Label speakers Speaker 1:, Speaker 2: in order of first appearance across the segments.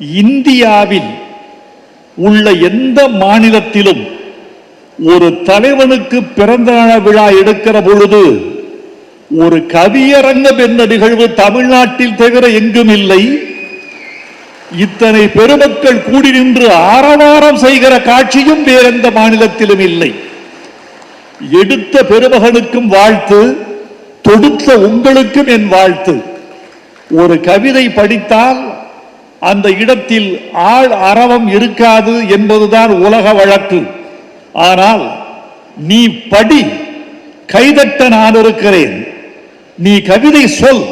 Speaker 1: இந்தியாவில் உள்ள எந்த மாநிலத்திலும் ஒரு தலைவனுக்கு பிறந்த விழா எடுக்கிற பொழுது ஒரு கவியரங்கம் என்ற நிகழ்வு தமிழ்நாட்டில் தவிர எங்கும் இல்லை. இத்தனை பெருமக்கள் கூடி நின்று ஆரவாரம் செய்கிற காட்சியும் வேறெந்த மாநிலத்திலும் இல்லை. எடுத்த பெருமகனுக்கும் வாழ்த்து தொடுத்த உங்களுக்கும் என் வாழ்த்து. ஒரு கவிதை படித்தால் அந்த இடத்தில் ஆள் அரவம் இருக்காது என்பதுதான் உலக வழக்கு. ஆனால் நீ படி கைதட்ட நான் இருக்கிறேன். நீ கவிதை சொல்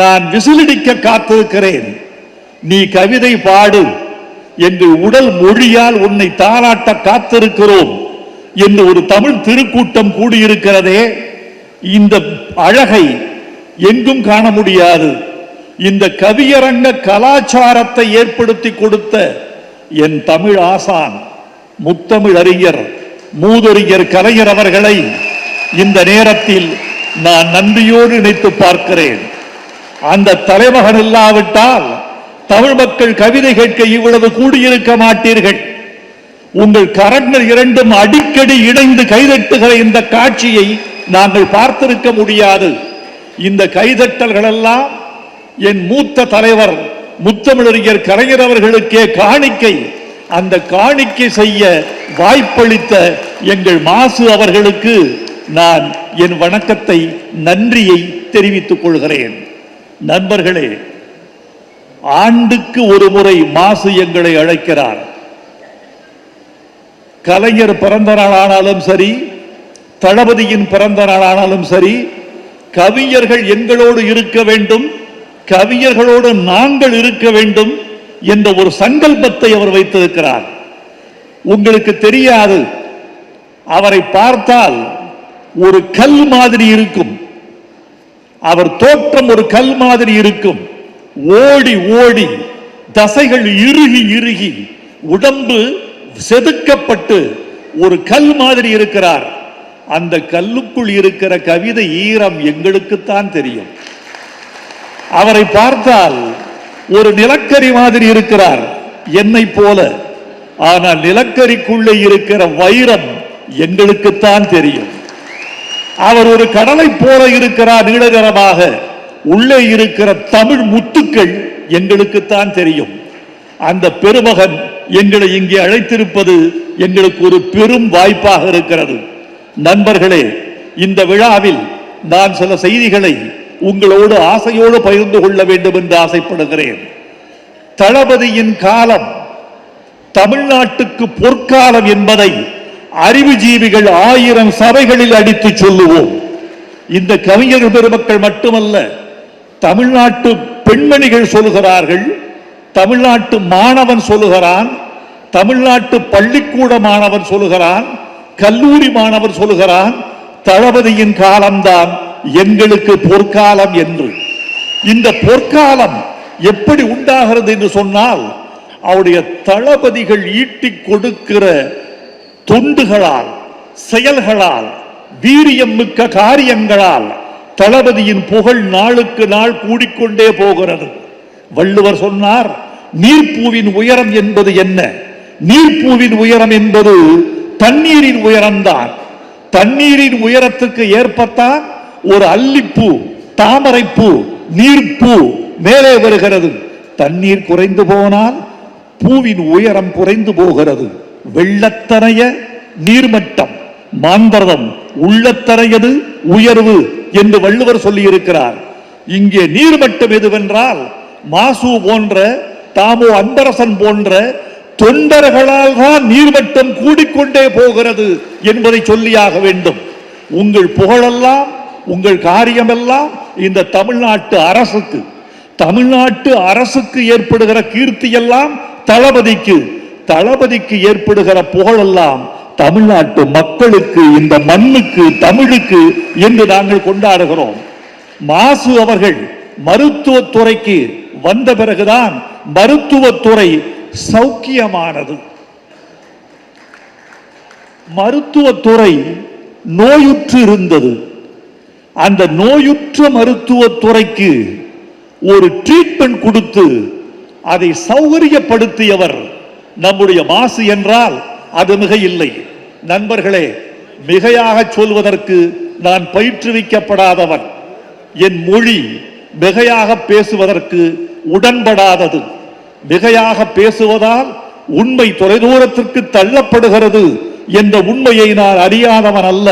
Speaker 1: நான் விசிலடிக்க காத்திருக்கிறேன். நீ கவிதை பாடு என்று உடல் மொழியால் உன்னை தாளாட்ட காத்திருக்கிறோம் என்று ஒரு தமிழ் திருக்கூட்டம் கூடியிருக்கிறதே. இந்த அழகை எங்கும் காண முடியாது. இந்த கவியரங்க கலாச்சாரத்தை ஏற்படுத்தி கொடுத்த என் தமிழ் ஆசான் முத்தமிழ் அறிஞர் மூதறிஞர் கலைஞர் அவர்களை இந்த நேரத்தில் நான் நன்றியோடு நினைத்து பார்க்கிறேன். அந்த தலைமகன் இல்லாவிட்டால் தமிழ் மக்கள் கவிதை கேட்க இவ்வளவு கூடியிருக்க மாட்டீர்கள். உங்கள் கரங்கள் இரண்டும் அடிக்கடி இணைந்து கைதட்டுகிற இந்த காட்சியை நாங்கள் பார்த்திருக்க முடியாது. இந்த கைதட்டல்கள் எல்லாம் என் மூத்த தலைவர் முத்தமிழறிஞர் கலைஞர் அவர்களுக்கே காணிக்கை. அந்த காணிக்கை செய்ய வாய்ப்பளித்த எங்கள் மாசு அவர்களுக்கு நான் என் வணக்கத்தை நன்றியை தெரிவித்துக் கொள்கிறேன். நண்பர்களே ஆண்டுக்கு ஒரு முறை மாசு எங்களை அழைக்கிறார். கலைஞர் பிறந்த நாளானாலும் சரி தளபதியின் பிறந்த நாளானாலும் சரி கவிஞர்கள் எங்களோடு இருக்க வேண்டும் கவியர்களோடு நாங்கள் இருக்க வேண்டும் என்ற ஒரு சங்கல்பத்தை அவர் வைத்திருக்கிறார். உங்களுக்கு தெரியாது அவரை பார்த்தால் ஒரு கல் மாதிரி இருக்கும். அவர் தோற்றம் ஒரு கல் மாதிரி இருக்கும். ஓடி ஓடி தசைகள் இறுகி இறுகி உடம்பு செதுக்கப்பட்டு ஒரு கல் மாதிரி இருக்கிறார். அந்த கல்லுக்குள் இருக்கிற கவிதை ஈரம் எங்களுக்குத்தான் தெரியும். அவரை பார்த்தால் ஒரு நிலக்கரி மாதிரி இருக்கிறார் என்னை போல. ஆனால் நிலக்கரிக்குள்ளே இருக்கிற வைரம் எங்களுக்குத்தான் தெரியும். அவர் ஒரு கடலை போல இருக்கிறார் நீளகரமாக உள்ளே இருக்கிற தமிழ் முத்துக்கள் எங்களுக்குத்தான் தெரியும். அந்த பெருமகன் எங்களை இங்கே அழைத்திருப்பது எங்களுக்கு ஒரு பெரும் வாய்ப்பாக இருக்கிறது. நண்பர்களே இந்த விழாவில் நான் சில செய்திகளை உங்களோடு ஆசையோடு பகிர்ந்து கொள்ள வேண்டும் என்று ஆசைப்படுகிறேன். தளபதியின் காலம் தமிழ்நாட்டுக்கு பொற்காலம் என்பதை அறிவுஜீவிகள் ஆயிரம் சபைகளில் அடித்து சொல்லுவோம். இந்த கவிஞர் பெருமக்கள் மட்டுமல்ல தமிழ்நாட்டு பெண்மணிகள் சொல்லுகிறார்கள் தமிழ்நாட்டு மாணவன் சொல்லுகிறான் தமிழ்நாட்டு பள்ளிக்கூட மாணவன் சொல்லுகிறான் கல்லூரி மாணவன் சொல்லுகிறான் தளபதியின் காலம்தான் எங்களுக்கு பொற்காலம் என்று. இந்த பொற்காலம் எப்படி உண்டாகிறது என்று சொன்னால் அவருடைய தளபதிகள் ஈட்டிக் கொடுக்கிற தொண்டுகளால் செயல்களால் வீரியம் மிக்க காரியங்களால் தளபதியின் புகழ் நாளுக்கு நாள் கூடிக்கொண்டே போகிறது. வள்ளுவர் சொன்னார் நீர்ப்பூவின் உயரம் என்பது என்ன? நீர்ப்பூவின் உயரம் என்பது தண்ணீரின் உயரம்தான். தண்ணீரின் உயரத்துக்கு ஏற்பத்தான் ஒரு அல்லிப்பூ தாமரைப்பூ நீர்ப்பூ மேலே வருகிறது. தண்ணீர் குறைந்து போனால் பூவின் உயரம் குறைந்து போகிறது. வெள்ளத்தனைய நீர்மட்டம் மாந்தரதம் உள்ளத்தனையது உயர்வு என்று வள்ளுவர் சொல்லியிருக்கிறார். இங்கே நீர்மட்டம் எதுவென்றால் மாசு போன்ற தாமோ அன்பரசன் போன்ற தொண்டர்களால் தான் நீர்மட்டம் கூடிக்கொண்டே போகிறது என்பதை சொல்லியாக வேண்டும். உங்கள் புகழெல்லாம் உங்கள் காரியமெல்லாம் இந்த தமிழ்நாட்டு அரசுக்கு தமிழ்நாட்டு அரசுக்கு ஏற்படுகிற கீர்த்தி எல்லாம் தளபதிக்கு தளபதிக்கு ஏற்படுகிற புகழெல்லாம் தமிழ்நாட்டு மக்களுக்கு இந்த மண்ணுக்கு தமிழுக்கு என்று நாங்கள் கொண்டாடுகிறோம். மாசு அவர்கள் மருத்துவத்துறைக்கு வந்த பிறகுதான் மருத்துவத்துறை சௌக்கியமானது. மருத்துவத்துறை நோயுற்று இருந்தது அந்த நோயுற்ற மருத்துவத்துறைக்கு ஒரு ட்ரீட்மெண்ட் கொடுத்து அதை சௌகரியப்படுத்தியவர் நம்முடைய மாசு என்றால் அது மிக இல்லை நண்பர்களே மிகையாக சொல்வதற்கு நான் பயிற்றுவிக்கப்படாதவன். என் மொழி மிகையாக பேசுவதற்கு உடன்படாதது. மிகையாக பேசுவதால் உண்மை தொலைதூரத்திற்கு தள்ளப்படுகிறது என்ற உண்மையை நான் அறியாதவன் அல்ல.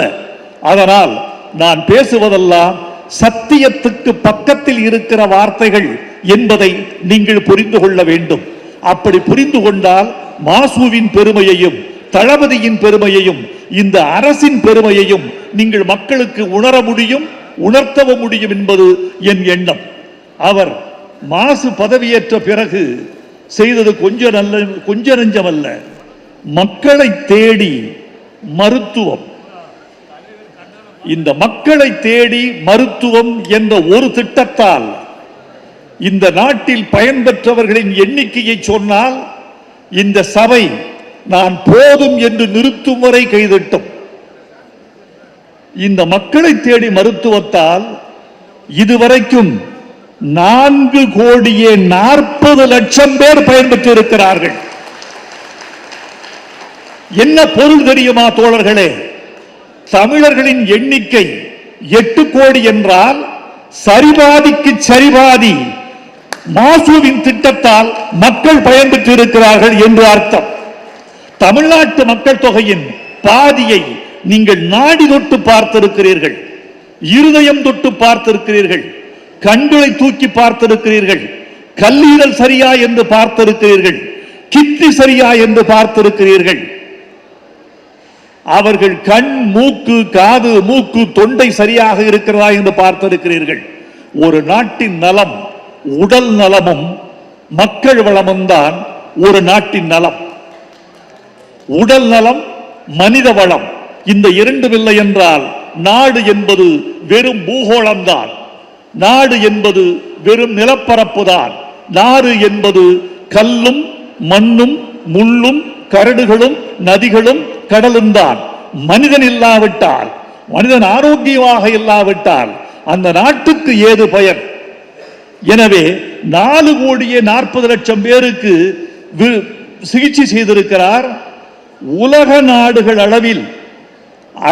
Speaker 1: அதனால் நான் பேசுவதெல்லாம் சத்தியத்துக்கு பக்கத்தில் இருக்கிற வார்த்தைகள் என்பதை நீங்கள் புரிந்து கொள்ள வேண்டும். அப்படி புரிந்து கொண்டால் மாசுவின் பெருமையையும் தளபதியின் பெருமையையும் இந்த அரசின் பெருமையையும் நீங்கள் மக்களுக்கு உணர முடியும் உணர்த்தவும் முடியும் என்பது என் எண்ணம். அவர் மாசு பதவியேற்ற பிறகு செய்தது கொஞ்ச நல்ல கொஞ்ச நெஞ்சமல்ல. மக்களை தேடி மருத்துவம் இந்த மக்களை தேடி மருத்துவம் என்ற ஒரு திட்டத்தால் இந்த நாட்டில் பயன்பெற்றவர்களின் எண்ணிக்கையை சொன்னால் இந்த சபை நான் போதும் என்று நிறுத்தும் வரை கைதட்டும். இந்த மக்களை தேடி மருத்துவத்தால் இதுவரைக்கும் நான்கு கோடியே நாற்பது லட்சம் பேர் பயன்பெற்று இருக்கிறார்கள் என்ன பொருள் தெரியுமா தோழர்களே? தமிழர்களின் எண்ணிக்கை எட்டு கோடி என்றால் சரிபாதிக்கு சரிபாதி மாசுவின் திட்டத்தால் மக்கள் பயன்பெற்று இருக்கிறார்கள் என்று அர்த்தம். தமிழ்நாட்டு மக்கள் தொகையின் பாதியை நீங்கள் நாடி தொட்டு பார்த்திருக்கிறீர்கள் இருதயம் தொட்டு பார்த்திருக்கிறீர்கள் கண்களை தூக்கி பார்த்திருக்கிறீர்கள் கல்லீரல் சரியா என்று பார்த்திருக்கிறீர்கள் கிட்னி சரியா என்று பார்த்திருக்கிறீர்கள். அவர்கள் கண் மூக்கு காது மூக்கு தொண்டை சரியாக இருக்கிறதா என்று பார்த்திருக்கிறீர்கள். ஒரு நாட்டின் நலம் உடல் நலமும் மக்கள் வளமும் தான் ஒரு நாட்டின் நலம். உடல் நலம் மனித வளம். இந்த இரண்டும் இல்லை என்றால் நாடு என்பது வெறும் பூகோளம்தான் நாடு என்பது வெறும் நிலப்பரப்பு தான். நாடு என்பது கல்லும் மண்ணும் முள்ளும் கரடுகளும் நதிகளும் கடலும் தான் மனிதன் இல்லாவிட்டால் மனிதன் ஆரோக்கியமாக இல்லாவிட்டால் அந்த நாட்டுக்கு ஏது பயன்? எனவே நாலு கோடியே நாற்பது லட்சம் பேருக்கு சிகிச்சை செய்திருக்கிறார். உலக நாடுகள் அளவில்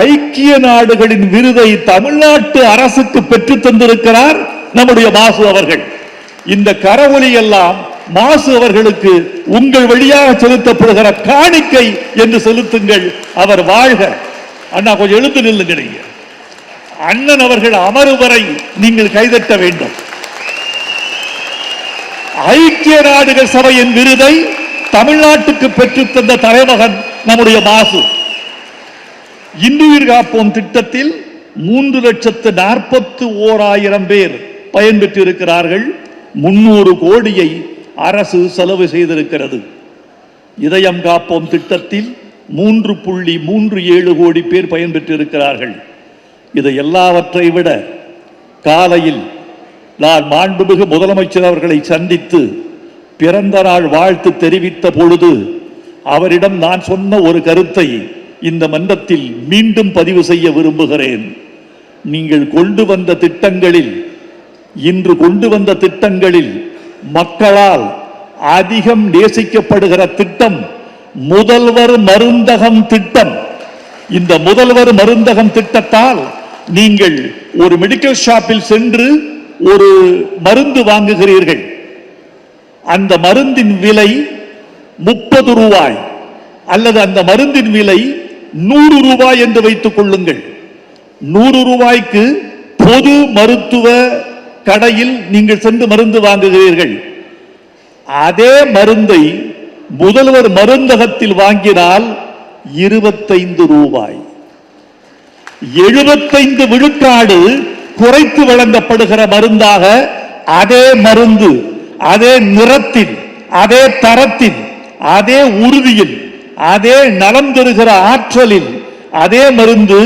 Speaker 1: ஐக்கிய நாடுகளின் விருதை தமிழ்நாட்டு அரசுக்கு பெற்று தந்திருக்கிறார் நம்முடைய பாசு அவர்கள். இந்த கரவொலி எல்லாம் மாசு அவர்களுக்கு உங்கள் வழியாக செலுத்தப்படுகிற காணிக்கை என்று செலுத்துங்கள். அவர் வாழ்க. அண்ணா கொஞ்சம் எழுந்து நில்லுங்க நீங்க அண்ணன் அவர்கள் அமரும் வரை நீங்கள் கைதட்ட வேண்டும். ஐக்கிய நாடுகள் சபையின் விருதை தமிழ்நாட்டுக்கு பெற்றுத்தந்த தலைமகன் நம்முடைய மாசு. இன்னுயிர் காப்போம் திட்டத்தில் மூன்று லட்சத்து நாற்பத்து ஓராயிரம் பேர் பயன்பெற்று இருக்கிறார்கள் முன்னூறு கோடியை அரசு செலவு செய்திருக்கிறது. இதயம் காப்போம் திட்டத்தில் மூன்று புள்ளி மூன்று ஏழு கோடி பேர் பயன்பெற்று இருக்கிறார்கள் இதை எல்லாவற்றை விட காலையில் நான் மாண்புமிகு முதலமைச்சர் அவர்களை சந்தித்து பிறந்த நாள் வாழ்த்து தெரிவித்த பொழுது அவரிடம் நான் சொன்ன ஒரு கருத்தை இந்த மன்றத்தில் மீண்டும் பதிவு செய்ய விரும்புகிறேன். நீங்கள் கொண்டு வந்த திட்டங்களில் இன்று கொண்டு வந்த திட்டங்களில் மக்களால் அதிகம் நேசிக்கப்படுகிற திட்டம் முதல்வர் மருந்தகம் திட்டம். இந்த முதல்வர் மருந்தகம் திட்டத்தால் நீங்கள் ஒரு மெடிக்கல் ஷாப்பில் சென்று ஒரு மருந்து வாங்குகிறீர்கள். அந்த மருந்தின் விலை முப்பது ரூபாய் அல்லது அந்த மருந்தின் விலை நூறு ரூபாய் என்று வைத்துக் கொள்ளுங்கள். நூறு ரூபாய்க்கு பொது மருத்துவ கடையில் நீங்கள் சென்று மருந்து வாங்குகிறீர்கள். அதே மருந்தை முதல்வர் மருந்தகத்தில் வாங்கினால் இருபத்தைந்து ரூபாய். எழுபத்தைந்து விழுக்காடு குறைத்து வழங்கப்படுகிற மருந்தாக அதே மருந்து அதே நிறத்தில் அதே தரத்தில் அதே உறுதியில் அதே நலம் தருகிற ஆற்றலில் அதே மருந்து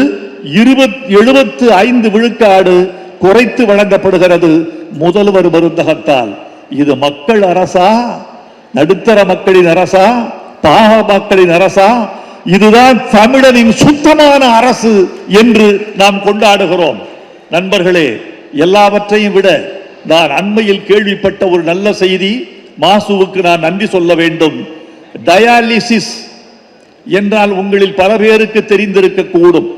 Speaker 1: இருபத் எழுபத்து ஐந்து விழுக்காடு குறைத்து வழங்கப்படுகிறது முதல்வர் மருந்தகத்தால். இது மக்கள் அரசா? நடுத்தர மக்களின் அரசா? பாக மக்களின் அரசா? இதுதான் தமிழனின் சுத்தமான அரசு என்று நாம் கொண்டாடுகிறோம். நண்பர்களே எல்லாவற்றையும் விட நான் அண்மையில் கேள்விப்பட்ட ஒரு நல்ல செய்தி மாசுவுக்கு நான் நன்றி சொல்ல வேண்டும். டயாலிசிஸ் என்றால் உங்களில் பல பேருக்கு தெரிந்திருக்க கூடும்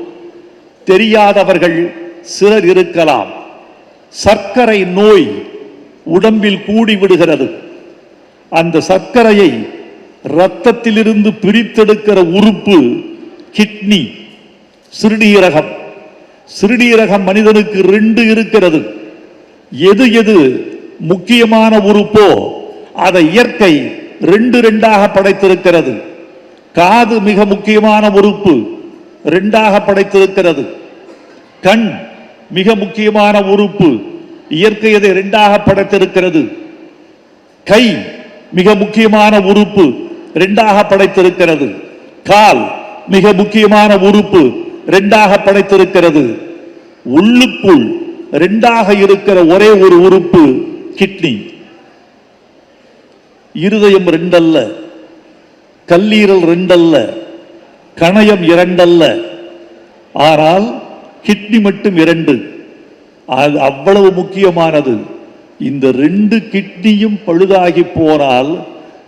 Speaker 1: தெரியாதவர்கள் சிலர் இருக்கலாம். சர்க்கரை நோய் உடம்பில் கூடி விடுகிறது. அந்த சர்க்கரையை இரத்தத்திலிருந்து பிரித்தெடுக்கிற உறுப்பு கிட்னி சிறுநீரகம். சிறுநீரகம் மனிதனுக்கு ரெண்டு இருக்கிறது. எது எது முக்கியமான உறுப்போ அதை இயற்கை ரெண்டு ரெண்டாக படைத்திருக்கிறது. காது மிக முக்கியமான உறுப்பு ரெண்டாக படைத்திருக்கிறது. கண் மிக முக்கியமான உறுப்பு இயற்கை அதை இரண்டாக படைத்திருக்கிறது? கை மிக முக்கியமான உறுப்பு இரண்டாக படைத்திருக்கிறது. கால் மிக முக்கியமான உறுப்பு இரண்டாக படைத்திருக்கிறது. உள்ளுக்குள் இரண்டாக இருக்கிற ஒரே ஒரு உறுப்பு கிட்னி. இருதயம் ரெண்டல்ல கல்லீரல் ரெண்டல்ல கணையம் இரண்டல்ல. ஆனால் கிட்னி மட்டும் இரண்டு. அது அவ்வளவு முக்கியமானது. இந்த ரெண்டு கிட்னியும் பழுதாகி போனால்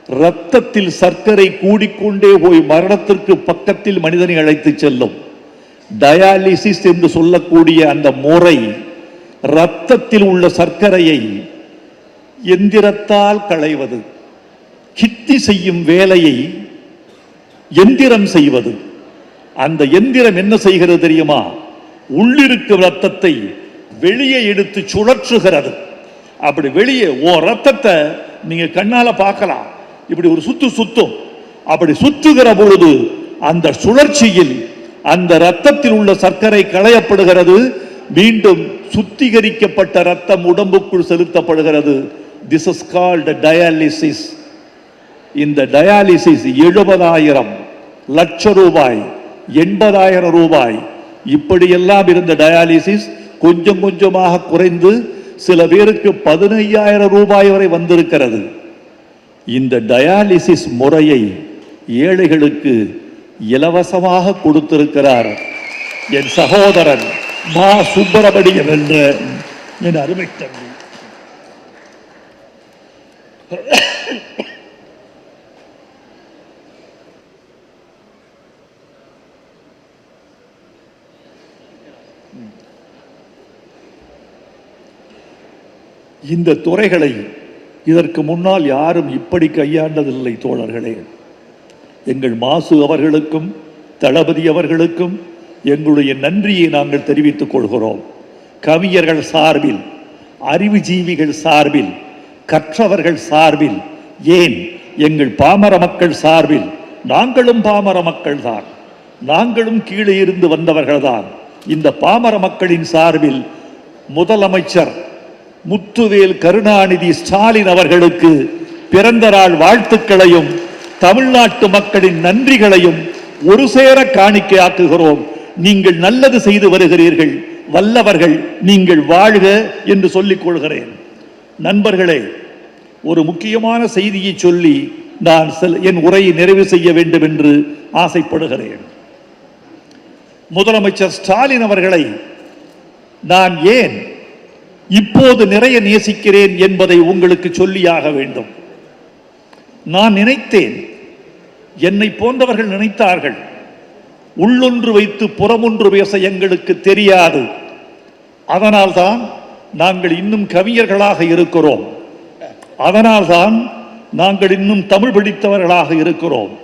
Speaker 1: இரத்தத்தில் சர்க்கரை கூடிக்கொண்டே போய் மரணத்திற்கு பக்கத்தில் மனிதனை அழைத்து செல்லும். டயாலிசிஸ் என்று சொல்லக்கூடிய அந்த முறை இரத்தத்தில் உள்ள சர்க்கரையை எந்திரத்தால் களைவது கிட்னி செய்யும் வேலையை எந்திரம் செய்வது. அந்த எந்திரம் என்ன செய்கிறது தெரியுமா? உள்ளிருக்கும் ரத்தத்தை வெளியே எடுத்து சுழற்றுகிறது. அப்படி வெளியே ஓ ரத்தத்தை நீங்க கண்ணால பார்க்கலாம். இப்படி ஒரு சுத்து சுத்தும். அப்படி சுற்றுகிற பொழுது அந்த சுழற்சியில் அந்த ரத்தத்தில் உள்ள சர்க்கரை களையப்படுகிறது. மீண்டும் சுத்திகரிக்கப்பட்ட ரத்தம் உடம்புக்குள் செலுத்தப்படுகிறது. திஸ் இஸ் கால்டு டயாலிசிஸ் இந்த டயாலிசிஸ் எழுபதாயிரம் லட்ச ரூபாய் எண்பதாயிரம் ரூபாய் இப்படியெல்லாம் இருந்த டயாலிசிஸ் கொஞ்சம் கொஞ்சமாக குறைந்து சில பேருக்கு பதினையாயிரம் ரூபாய் வரை வந்திருக்கிறது. இந்த டயாலிசிஸ் முறையை ஏழைகளுக்கு இலவசமாக கொடுத்திருக்கிறார் என் சகோதரன் மா சுப்பிரமணியன் என்ற என் அருமை தம்பி. இந்த துறைகளை இதற்கு முன்னால் யாரும் இப்படி கையாண்டதில்லை தோழர்களே. எங்கள் மாசு அவர்களுக்கும் தளபதி அவர்களுக்கும் எங்களுடைய நன்றியை நாங்கள் தெரிவித்துக் கொள்கிறோம். கவிஞர்கள் சார்பில் அறிவுஜீவிகள் சார்பில் கற்றவர்கள் சார்பில் ஏன் எங்கள் பாமர மக்கள் சார்பில் நாங்களும் பாமர மக்கள் தான். நாங்களும் கீழே இருந்து வந்தவர்கள் தான் இந்த பாமர மக்களின் சார்பில் முதலமைச்சர் முத்துவேல் கருணாநிதி ஸ்டாலின் அவர்களுக்கு பிறந்த நாள் வாழ்த்துக்களையும் தமிழ்நாட்டு மக்களின் நன்றிகளையும் ஒரு சேர காணிக்கையாக்குகிறோம். நீங்கள் நல்லது செய்து வருகிறீர்கள். வல்லவர்கள் நீங்கள் வாழ்க என்று சொல்லிக் கொள்கிறேன். நண்பர்களே ஒரு முக்கியமான செய்தியை சொல்லி நான் செல்- என் உரையை நிறைவு செய்ய வேண்டும் என்று ஆசைப்படுகிறேன். முதலமைச்சர் ஸ்டாலின் அவர்களை நான் ஏன் இப்போது நிறைய நேசிக்கிறேன் என்பதை உங்களுக்கு சொல்லியாக வேண்டும். நான் நினைத்தேன். என்னை போன்றவர்கள் நினைத்தார்கள். உள்ளொன்று வைத்து புறமொன்று பேச எங்களுக்கு தெரியாது. அதனால்தான் நாங்கள் இன்னும் கவிஞர்களாக இருக்கிறோம். அதனால்தான் நாங்கள் இன்னும் தமிழ் படித்தவர்களாக இருக்கிறோம்.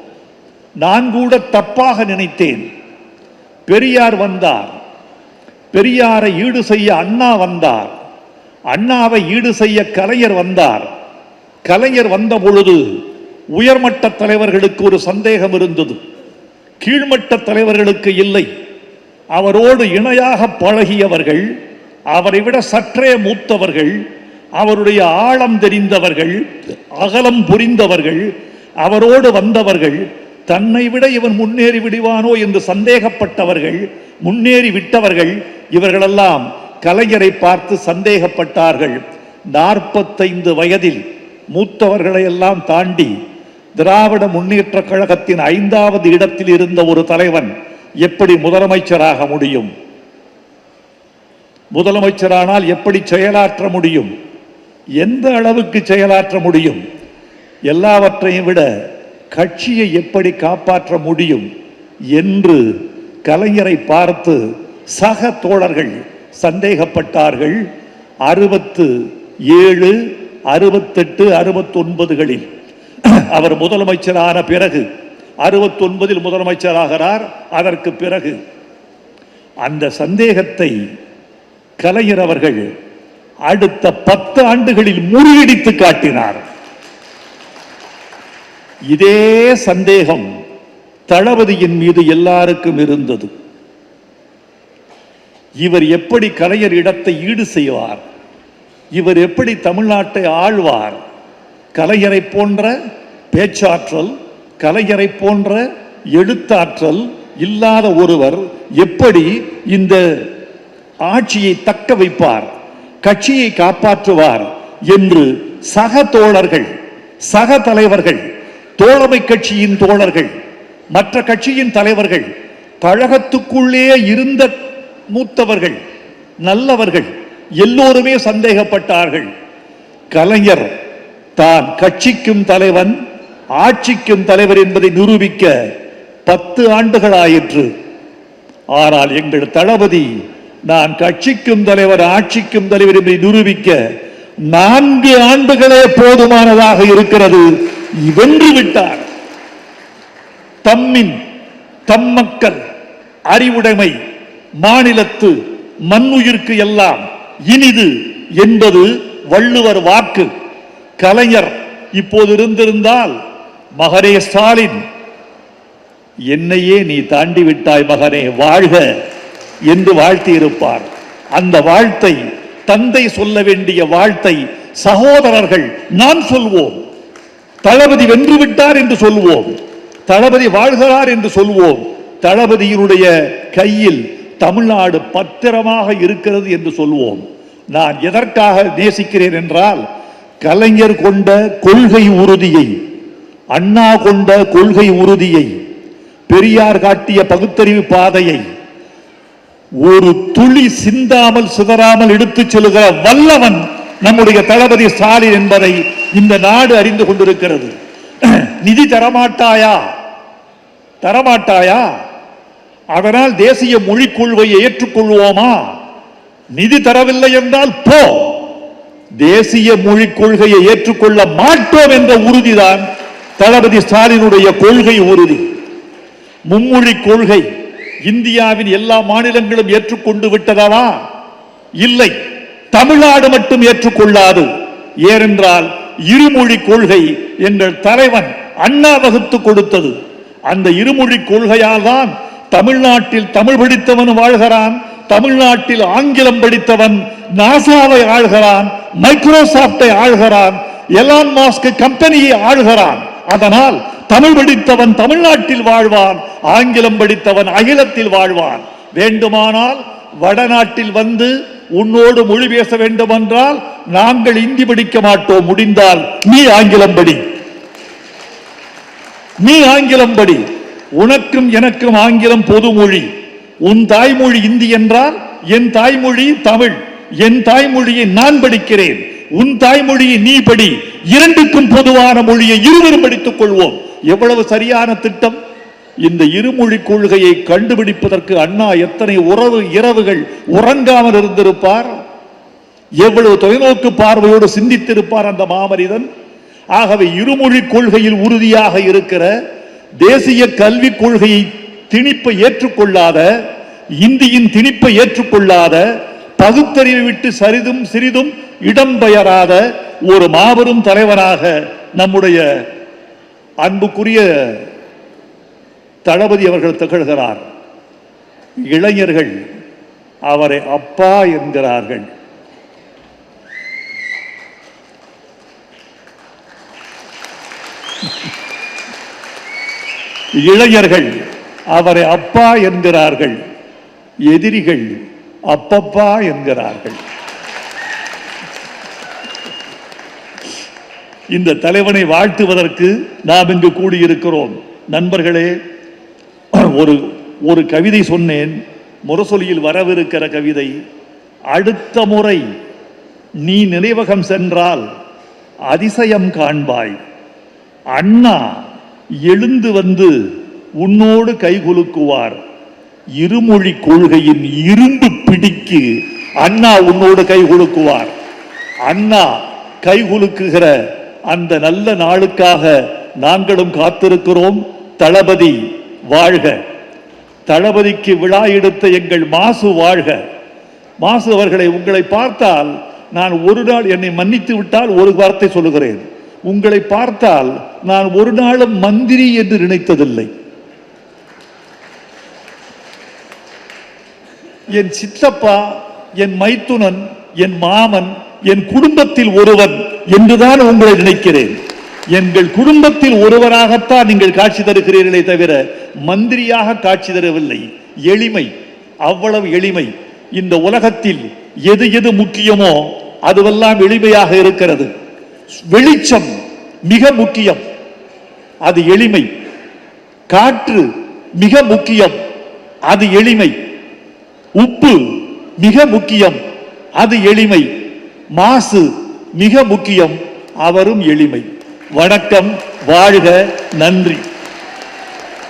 Speaker 1: நான் கூட தப்பாக நினைத்தேன். பெரியார் வந்தார். பெரியாரை ஈடு செய்ய அண்ணா வந்தார். அண்ணாவை ஈடு செய்ய கலைஞர் வந்தார். கலைஞர் வந்த பொழுது உயர்மட்ட தலைவர்களுக்கு ஒரு சந்தேகம் இருந்தது. கீழ்மட்ட தலைவர்களுக்கு இல்லை. அவரோடு இணையாக பழகியவர்கள் அவரை விட சற்றே மூத்தவர்கள் அவருடைய ஆழம் தெரிந்தவர்கள் அகலம் புரிந்தவர்கள் அவரோடு வந்தவர்கள் தன்னை விட இவன் முன்னேறி விடுவானோ என்று சந்தேகப்பட்டவர்கள் முன்னேறி விட்டவர்கள் இவர்களெல்லாம் கலைஞரை பார்த்து சந்தேகப்பட்டார்கள். நாற்பத்தைந்து வயதில் மூத்தவர்களை எல்லாம் தாண்டி திராவிட முன்னேற்ற கழகத்தின் ஐந்தாவது இடத்தில் இருந்த ஒரு தலைவன் எப்படி முதலமைச்சராக முடியும்? முதலமைச்சரானால் எப்படி செயலாற்ற முடியும்? எந்த அளவுக்கு செயலாற்ற முடியும்? எல்லாவற்றையும் விட கட்சியை எப்படி காப்பாற்ற முடியும்? என்று கலைஞரை பார்த்து சக தோழர்கள் சந்தேகப்பட்டார்கள் அறுபத்து ஏழு அறுபத்தெட்டு அறுபத்தொன்பதுகளில். அவர் முதலமைச்சரான பிறகு அறுபத்தொன்பதில் முதலமைச்சராகிறார் அதற்கு பிறகு. அந்த சந்தேகத்தை கலைஞர் அவர்கள் அடுத்த பத்து ஆண்டுகளில் முறியடித்து காட்டினார். இதே சந்தேகம் தளபதியின் மீது எல்லாருக்கும் இருந்தது. இவர் எப்படி கலைஞர் இடத்தை ஈடு செய்வார்? இவர் எப்படி தமிழ்நாட்டை ஆழ்வார்? கலைஞரை போன்ற பேச்சாற்றல் கலைஞரை போன்ற எழுத்தாற்றல் இல்லாத ஒருவர் எப்படி இந்த ஆட்சியை தக்க வைப்பார் கட்சியை காப்பாற்றுவார் என்று சக தோழர்கள் சக தலைவர்கள் தோழமை கட்சியின் தோழர்கள் மற்ற கட்சியின் தலைவர்கள் கழகத்துக்குள்ளே இருந்த மூத்தவர்கள் நல்லவர்கள் எல்லோருமே சந்தேகப்பட்டார்கள். கலைஞர் தான் கட்சிக்கும் தலைவன் ஆட்சிக்கும் தலைவர் என்பதை நிரூபிக்க பத்து ஆண்டுகளாயிற்று ஆனால் எங்கள் தளபதி நான் கட்சிக்கும் தலைவர் ஆட்சிக்கும் தலைவர் என்பதை நிரூபிக்க நான்கு ஆண்டுகளே போதுமானதாக இருக்கிறது. வென்று விட்டார். தம்மின் தம் மக்கள் அறிவுடைமை மாநிலத்து மண்ணுயிர்க்கு எல்லாம் இனிது என்பது வள்ளுவர் வாக்கு. கலைஞர் இப்போது இருந்திருந்தால் மகனே ஸ்டாலின் என்னையே நீ தாண்டி விட்டாய் மகனே வாழ்க என்று வாழ்த்தியிருப்பார். அந்த வாழ்த்தை தந்தை சொல்ல வேண்டிய வாழ்த்தை சகோதரர்கள் நான் சொல்வோம். தளபதி வென்று விட்டார் என்று சொல்வோம். தளபதி வாழ்கிறார் என்று சொல்வோம். தளபதியினுடைய கையில் தமிழ்நாடு பத்திரமாக இருக்கிறது என்று சொல்வோம். நான் எதற்காக நேசிக்கிறேன் என்றால் கலைஞர் கொண்ட கொள்கை உறுதியை அண்ணா கொண்ட கொள்கை உறுதியை பெரியார் காட்டிய பகுத்தறிவு பாதையை ஒரு துளி சிந்தாமல் சிதறாமல் எடுத்துச் செல்கிற வல்லவன் நம்முடைய தளபதி ஸ்டாலின் என்பதை இந்த நாடு அறிந்து கொண்டிருக்கிறது. நிதி தரமாட்டாயா? தரமாட்டாயா? அதனால் தேசிய மொழிக் கொள்கையை ஏற்றுக்கொள்வோமா? நிதி தரவில்லை என்றால் போ. தேசிய மொழிக் கொள்கையை ஏற்றுக்கொள்ள மாட்டோம் என்ற உறுதிதான் தளபதி ஸ்டாலினுடைய கொள்கை உறுதி. மும்மொழி கொள்கை இந்தியாவின் எல்லா மாநிலங்களும் ஏற்றுக்கொண்டு விட்டதாவா? இல்லை. தமிழ்நாடு மட்டும் ஏற்றுக்கொள்ளாது. ஏனென்றால் இருமொழி கொள்கை எங்கள் தலைவன் அண்ணா வகுத்து கொடுத்தது. அந்த இருமொழி கொள்கையால் தான் தமிழ்நாட்டில் தமிழ் படித்தவன் வாழ்கிறான் தமிழ்நாட்டில் ஆங்கிலம் படித்தவன் நாசாவை ஆழ்கிறான் மைக்ரோசாப்டை ஆழ்கிறான் எலான் மாஸ்க் கம்பெனியை ஆள்கிறான். அதனால் தமிழ் படித்தவன் தமிழ்நாட்டில் வாழ்வான் ஆங்கிலம் படித்தவன் அகிலத்தில் வாழ்வான். வேண்டுமானால் வடநாட்டில் வந்து உன்னோடு மொழி பேச வேண்டுமென்றால் நாங்கள் இந்தி படிக்க மாட்டோம். முடிந்தால் நீ ஆங்கிலம் படி. நீ ஆங்கிலம் படி. உனக்கும் எனக்கும் ஆங்கிலம் பொதுமொழி. உன் தாய்மொழி இந்தி என்றால் என் தாய்மொழி தமிழ். என் தாய்மொழியை நான் படிக்கிறேன். உன் தாய்மொழியை நீ படி. இரண்டுக்கும் பொதுவான மொழியை இருவரும் படித்துக் கொள்வோம். எவ்வளவு சரியான திட்டம்? இந்த இருமொழி கொள்கையை கண்டுபிடிப்பதற்கு அண்ணா எத்தனை உறவு இரவுகள் உறங்காமல் இருந்திருப்பார்? எவ்வளவு தொலைநோக்கு பார்வையோடு சிந்தித்திருப்பார் அந்த மாமனிதன்? ஆகவே இருமொழி கொள்கையில் உறுதியாக இருக்கிற தேசிய கல்விக் கொள்கையை திணிப்பை ஏற்றுக்கொள்ளாத இந்தியின் திணிப்பை ஏற்றுக்கொள்ளாத பகுத்தறிவை விட்டு சரிதும் சிறிதும் இடம்பெயராத ஒரு மாபெரும் தலைவராக நம்முடைய அன்புக்குரிய தளபதி அவர்கள் திகழ்கிறார். இளைஞர்கள் அவரை அப்பா என்கிறார்கள். இளைஞர்கள் அவரை அப்பா என்கிறார்கள் எதிரிகள் அப்பப்பா என்கிறார்கள். இந்த தலைவனை வாழ்த்துவதற்கு நாம் இங்கு கூடியிருக்கிறோம். நண்பர்களே ஒரு ஒரு கவிதை சொன்னேன் முரசொலியில் வரவிருக்கிற கவிதை. அடுத்த முறை நீ நினைவகம் சென்றால் அதிசயம் காண்பாய். அண்ணா எழுந்து வந்து உன்னோடு கைகுலுக்குவார் இருமொழி கொள்கையின் இரும்பு பிடிக்கு அண்ணா உன்னோடு கைகுலுக்குவார் அண்ணா கைகுலுக்குகிற அந்த நல்ல நாளுக்காக நாங்களும் காத்திருக்கிறோம். தளபதி வாழ்க. தளபதிக்கு விழா எடுத்த எங்கள் மாசு வாழ்க. மாசு அவர்களை உங்களை பார்த்தால் நான் ஒரு நாள் என்னை மன்னித்து விட்டால் ஒரு வார்த்தை சொல்லுகிறேன். உங்களை பார்த்தால் நான் ஒரு நாளும் மந்திரி என்று நினைத்ததில்லை. என் சித்தப்பா என் மைத்துனன் என் மாமன் என் குடும்பத்தில் ஒருவன் என்றுதான் உங்களை நினைக்கிறேன். எங்கள் குடும்பத்தில் ஒருவராகத்தான் நீங்கள் காட்சி தருகிறீர்களே தவிர மந்திரியாக காட்சி தரவில்லை. எளிமை அவ்வளவு எளிமை. இந்த உலகத்தில் எது எது முக்கியமோ அதுவெல்லாம் எளிமையாக இருக்கிறது. வெளிச்சம் மிக முக்கியம். அது எளிமை. காற்று மிக முக்கியம். அது எளிமை. உப்பு மிக முக்கியம். அது எளிமை. மாசு மிக முக்கியம். அவரும் எளிமை. வணக்கம். வாழ்க நன்றி.